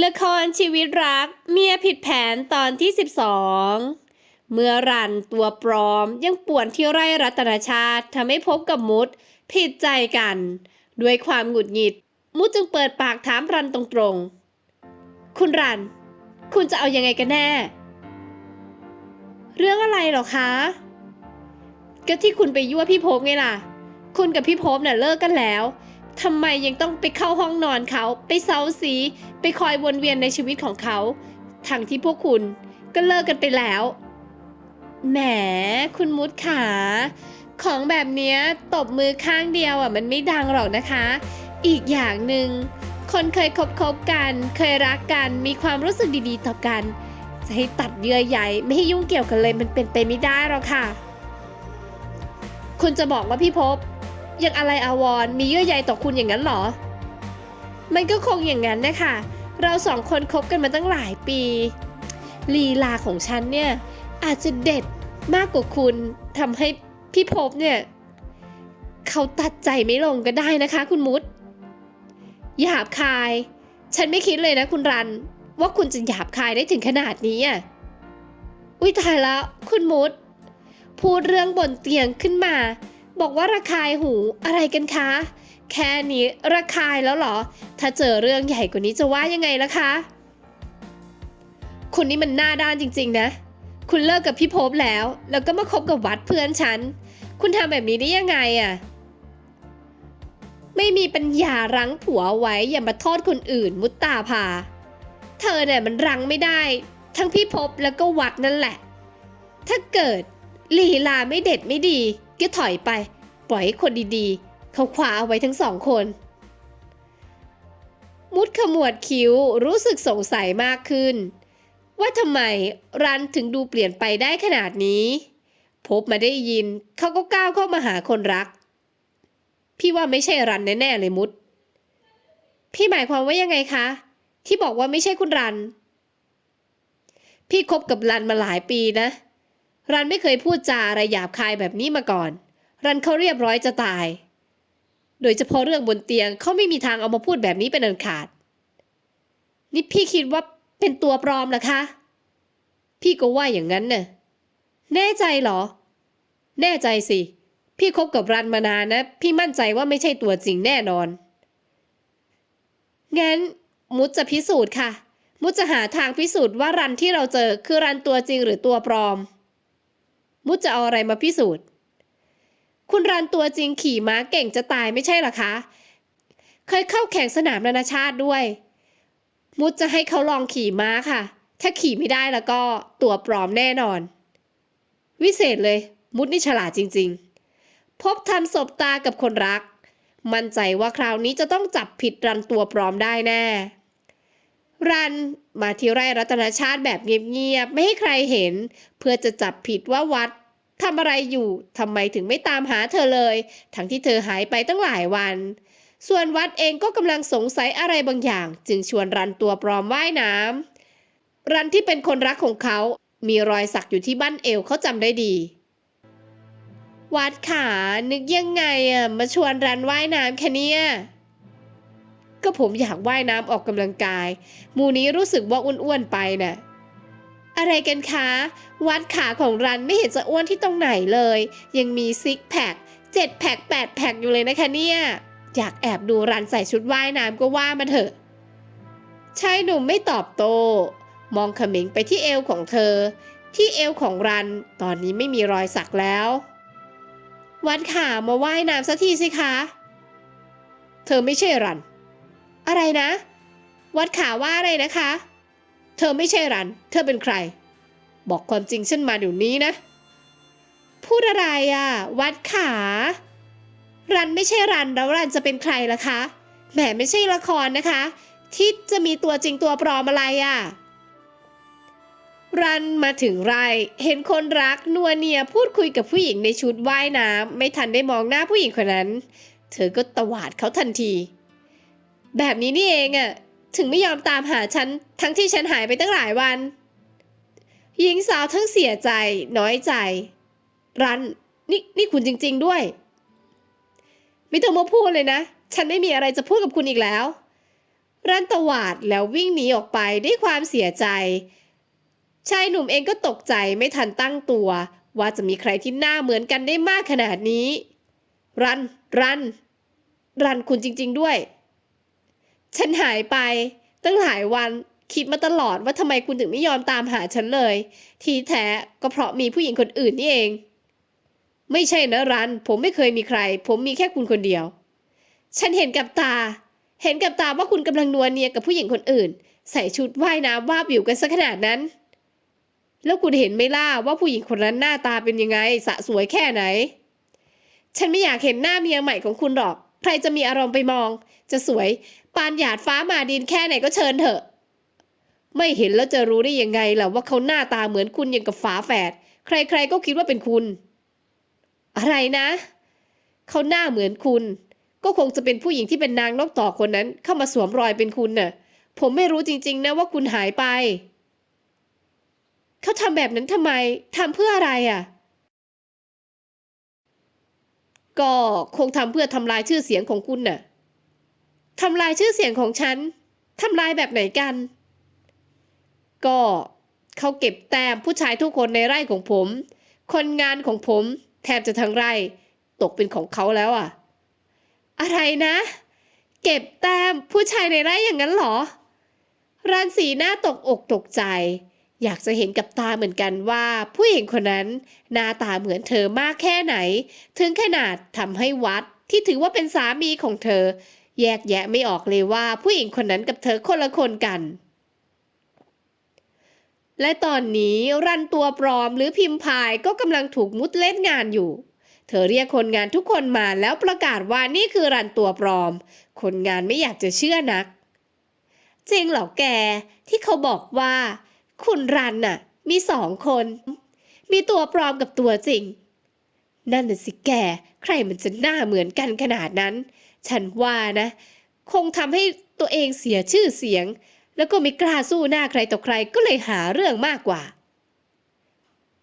ละครชีวิตรักเมียผิดแผนตอนที่ 12 เมื่อรันตัวปลอมยังป่วนที่ไร่รัตนชาติทำให้พบกับมุดผิดใจกัน ด้วยความหงุดหงิด มุดจึงเปิดปากถามรันตรงๆ คุณรัน คุณจะเอายังไงกันแน่ เรื่องอะไรหรอคะ ก็ที่คุณไปยั่วพี่ภพไงล่ะ คุณกับพี่ภพน่ะเลิกกันแล้ว ทำไมยังต้องไปเข้าห้องนอนเขาไปเซาซีไปคอยวนเวียนในชีวิตของเขาทั้งที่พวกคุณก็เลิกกันไปแล้ว แหม คุณมุดขา ของแบบนี้ตบมือข้างเดียวอะมันไม่ดังหรอกนะคะ อีกอย่างหนึ่งคนเคยคบคบกัน เคยรักกัน มีความรู้สึกดีๆ ต่อกัน จะให้ตัดเยื่อใยไม่ให้ยุ่งเกี่ยวกันเลยมันเป็นไปไม่ได้หรอกค่ะ คุณจะบอกว่าพี่พบ ยังอะไรอาวรมีเยื่อใยต่อคุณอย่างนั้นเหรอ มันก็คงอย่างนั้นนะคะเราสองคนคบกันมาตั้งหลายปี ลีลาของฉันเนี่ย อาจจะเด็ดมากกว่าคุณทำให้พี่พบเนี่ย เขาตัดใจไม่ลงก็ได้นะคะ คุณมุดหยาบคาย ฉันไม่คิดเลยนะคุณรัน ว่าคุณจะหยาบคายได้ถึงขนาดนี้อะอุ้ยตายแล้ว คุณมุด พูดเรื่องบนเตียงขึ้นมา บอกว่าระคายหูอะไรกันคะ แค่นี้ระคายแล้วเหรอ ถ้าเจอเรื่องใหญ่กว่านี้จะว่ายังไงล่ะคะ คุณนี่มันหน้าด้านจริง ๆ นะ คุณเลิกกับพี่ภพแล้ว แล้วก็มาคบกับวัดเพื่อนฉัน คุณทำแบบนี้ได้ยังไงอะ่ะไม่มีปัญญารั้งผัวไว้อย่ามาโทษคนอื่นมุตตาพา เธอเนี่ยมันรั้งไม่ได้ ทั้งพี่ภพแล้วก็วัดนั่นแหละ ถ้าเกิดลีลาไม่เด็ดไม่ดี ก็ถอยไป ปล่อยให้คนดีๆ เขาคว้าเอาไว้ทั้งสองคน มุดขมวดคิ้วรู้สึกสงสัยมากขึ้น ว่าทำไมรันถึงดูเปลี่ยนไปได้ขนาดนี้ พบมาได้ยินเขาก็ก้าวเข้ามาหาคนรัก พี่ว่าไม่ใช่รันแน่ๆเลยมุด พี่หมายความว่ายังไงคะ ที่บอกว่าไม่ใช่คุณรัน พี่คบกับรันมาหลายปีนะ รันไม่เคยพูดจาอะไรหยาบคายแบบนี้มาก่อน รันเขาเรียบร้อยจะตาย โดยเฉพาะเรื่องบนเตียงเขาไม่มีทางเอามาพูดแบบนี้เป็นอันขาด นี่พี่คิดว่าเป็นตัวปลอมเหรอคะ พี่ก็ว่าอย่างนั้นน่ะ แน่ใจเหรอ แน่ใจสิ พี่คบกับรันมานานนะ พี่มั่นใจว่าไม่ใช่ตัวจริงแน่นอน งั้นมุดจะพิสูจน์ค่ะ มุดจะหาทางพิสูจน์ว่ารันที่เราเจอคือรันตัวจริงหรือตัวปลอม มุดจะเอาอะไรมาพิสูจน์ คุณรันตัวจริงขี่ม้าเก่งจะตายไม่ใช่หรอคะ เคยเข้าแข่งสนามนานาชาติด้วย มุดจะให้เขาลองขี่ม้าค่ะ ถ้าขี่ไม่ได้แล้วก็ตัวปลอมแน่นอน วิเศษเลย มุดนี่ฉลาดจริง ๆ พบทันศบตากับคนรัก มั่นใจว่าคราวนี้จะต้องจับผิดรันตัวปลอมได้แน่ รันมาที่ไร่รัตนชาติแบบเงียบๆ ไม่ให้ใครเห็น เพื่อจะจับผิดว่าวัดทำอะไรอยู่ทำไมถึงไม่ตามหาเธอเลย ทั้งที่เธอหายไปตั้งหลายวัน ส่วนวัดเองก็กำลังสงสัยอะไรบางอย่าง จึงชวนรันตัวปลอมว่ายน้ำรันที่เป็นคนรักของเขา มีรอยสักอยู่ที่บั้นเอวเขาจำได้ดี วัดขานึกยังไงอะมาชวนรันว่ายน้ำแค่เนี้ย ก็ผมอยากว่ายน้ำออกกำลังกาย หมูนี้รู้สึกว่าอ้วนๆไปน่ะอะไรกันคะ วัดขาของรันไม่เห็นจะอ้วนที่ตรงไหนเลย ยังมีซิกแพคเจ็ดแพคแปดแพคอยู่เลยนะคะเนี่ย อยากแอบดูรันใส่ชุดว่ายน้ำก็ว่ามาเถอะชายหนุ่มไม่ตอบโต้มองเขมิงไปที่เอวของเธอ ที่เอวของรัน ตอนนี้ไม่มีรอยสักแล้ว วัดขามาว่ายน้ำสักทีสิคะ เธอไม่ใช่รัน อะไรนะ วัดขาว่าอะไรนะคะ เธอไม่ใช่รัน เธอเป็นใคร บอกความจริงฉันมาเดี๋ยวนี้นะ พูดอะไรอะวัดขา รันไม่ใช่รันแล้วรันจะเป็นใครล่ะคะแหมไม่ใช่ละครนะคะ ที่จะมีตัวจริงตัวปลอมอะไรอะรันมาถึงไร เห็นคนรักนัวเนียพูดคุยกับผู้หญิงในชุดว่ายน้ำไม่ทันได้มองหน้าผู้หญิงคนนั้น เธอก็ตวาดเขาทันที แบบนี้นี่เองอะถึงไม่ยอมตามหาฉัน ทั้งที่ฉันหายไปตั้งหลายวัน หญิงสาวทั้งเสียใจ น้อยใจ รัน นี่นี่คุณจริง ๆด้วย ไม่ต้องมาพูดเลยนะ ฉันไม่มีอะไรจะพูดกับคุณอีกแล้ว รันตวาดแล้ววิ่งหนีออกไปด้วยความเสียใจ ชายหนุ่มเองก็ตกใจไม่ทันตั้งตัว ว่าจะมีใครที่หน้าเหมือนกันได้มากขนาดนี้ รัน รัน รันคุณจริง ๆ ด้วย ฉันหายไป ตั้งหลายวันคิดมาตลอดว่าทำไมคุณถึงไม่ยอมตามหาฉันเลย ทีแท้ก็เพราะมีผู้หญิงคนอื่นนี่เอง ไม่ใช่นะรัน ผมไม่เคยมีใคร ผมมีแค่คุณคนเดียว ฉันเห็นกับตา เห็นกับตาว่าคุณกำลังนัวเนียกับผู้หญิงคนอื่น ใส่ชุดว่ายน้ำว่าบวิวกันซะขนาดนั้น แล้วคุณเห็นไหมล่ะว่าผู้หญิงคนนั้นหน้าตาเป็นยังไง สะสวยแค่ไหน ฉันไม่อยากเห็นหน้าเมียใหม่ของคุณหรอก ใครจะมีอารมณ์ไปมอง จะสวย ปานหยาดฟ้ามาดินแค่ไหนก็เชิญเถอะ ไม่เห็นแล้วจะรู้ได้ยังไงล่ะว่าเขาหน้าตาเหมือนคุณอย่างกับฝาแฝด ใครๆก็คิดว่าเป็นคุณ อะไรนะ เขาหน้าเหมือนคุณ ก็คงจะเป็นผู้หญิงที่เป็นนางนกต่อคนนั้น เข้ามาสวมรอยเป็นคุณน่ะ ผมไม่รู้จริงๆนะว่าคุณหายไป เขาทำแบบนั้นทำไมทำเพื่ออะไรอะ ก็คงทำเพื่อทำลายชื่อเสียงของคุณน่ะทำลายชื่อเสียงของฉันทำลายแบบไหนกัน ก็เขาเก็บแต้มผู้ชายทุกคนในไร่ของผม คนงานของผมแทบจะทั้งไร่ ตกเป็นของเขาแล้วอะ อะไรนะ เก็บแต้มผู้ชายในไร่อย่างนั้นเหรอรันสีหน้าตกอกตกใจ อยากจะเห็นกับตาเหมือนกันว่า ผู้หญิงคนนั้น หน้าตาเหมือนเธอมากแค่ไหน ถึงขนาดทำให้วัดที่ถือว่าเป็นสามีของเธอ แยกแยะไม่ออกเลยว่าผู้หญิงคนนั้นกับเธอคนละคนกัน และตอนนี้รันตัวปลอมหรือพิมพ์พายก็กำลังถูกมุดเล่นงานอยู่เธอเรียกคนงานทุกคนมาแล้วประกาศว่านี่คือรันตัวปลอม คนงานไม่อยากจะเชื่อนัก จริงเหรอแกที่เขาบอกว่า คุณรันน่ะ มีสองคน มีตัวปลอมกับตัวจริง นั่นน่ะสิแก ใครมันจะหน้าเหมือนกันขนาดนั้น ฉันว่านะ คงทำให้ตัวเองเสียชื่อเสียง แล้วก็ไม่กล้าสู้หน้าใครต่อใครก็เลยหาเรื่องมากกว่า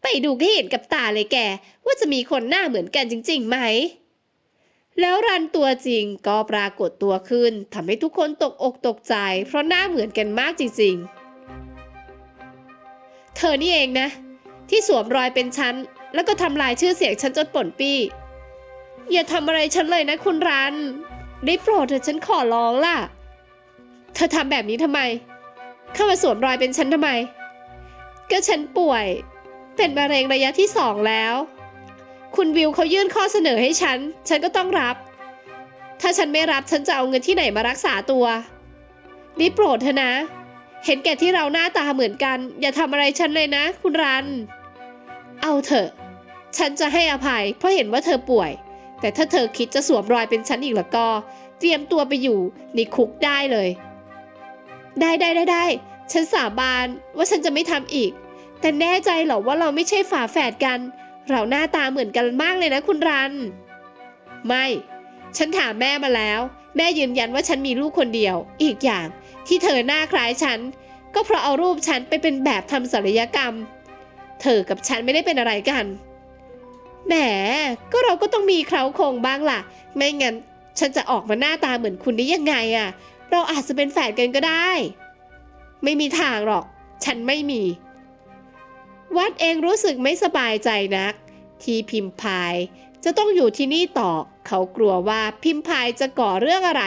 ไปดูให้เห็นกับตาเลยแก ว่าจะมีคนหน้าเหมือนกันจริงๆไหมแล้วรันตัวจริงก็ปรากฏตัวขึ้นทำให้ทุกคนตกอกตกใจ เพราะหน้าเหมือนกันมากจริงๆ เธอนี่เองนะ ที่สวมรอยเป็นฉัน แล้วก็ทำลายชื่อเสียงฉันจนป่นปี้ อย่าทำอะไรฉันเลยนะคุณรัน ได้โปรดเถอะฉันขอร้องล่ะ เธอทำแบบนี้ทำไม เข้ามาสวมรอยเป็นฉันทำไม ก็ฉันป่วย เป็นมะเร็งระยะที่สองแล้ว คุณวิวเขายื่นข้อเสนอให้ฉัน ฉันก็ต้องรับ ถ้าฉันไม่รับฉันจะเอาเงินที่ไหนมารักษาตัวนี่โปรดเถอะนะ เห็นแก่ที่เราหน้าตาเหมือนกัน อย่าทำอะไรฉันเลยนะ คุณรัน เอาเถอะ ฉันจะให้อภัย เพราะเห็นว่าเธอป่วย แต่ถ้าเธอคิดจะสวมรอยเป็นฉันอีกแล้วก็ เตรียมตัวไปอยู่ในคุกได้เลย ได้ได้ได้ได้ฉันสาบานว่าฉันจะไม่ทำอีก แต่แน่ใจเหรอว่าเราไม่ใช่ฝาแฝดกัน เราหน้าตาเหมือนกันมากเลยนะคุณรัน ไม่ ฉันถามแม่มาแล้ว แม่ยืนยันว่าฉันมีลูกคนเดียว อีกอย่าง ที่เธอหน้าคล้ายฉัน ก็เพราะเอารูปฉันไปเป็นแบบทำศัลยกรรม เธอกับฉันไม่ได้เป็นอะไรกัน แหม ก็เราก็ต้องมีเคราโครงบ้างล่ะ ไม่งั้นฉันจะออกมาหน้าตาเหมือนคุณได้ยังไงอะเราอาจจะเป็นแฝดกันก็ได้ ไม่มีทางหรอก ฉันไม่มี วัดเองรู้สึกไม่สบายใจนัก ที่พิมพายจะต้องอยู่ที่นี่ต่อ เขากลัวว่าพิมพายจะก่อเรื่องอะไร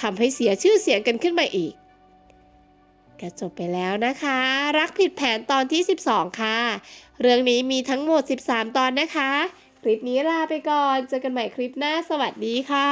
ทำให้เสียชื่อเสียงกันขึ้นมาอีก ก็จบไปแล้วนะคะ รักผิดแผนตอนที่ 12 ค่ะ เรื่องนี้มีทั้งหมด 13 ตอนนะคะ คลิปนี้ลาไปก่อน เจอกันใหม่คลิปหน้าสวัสดีค่ะ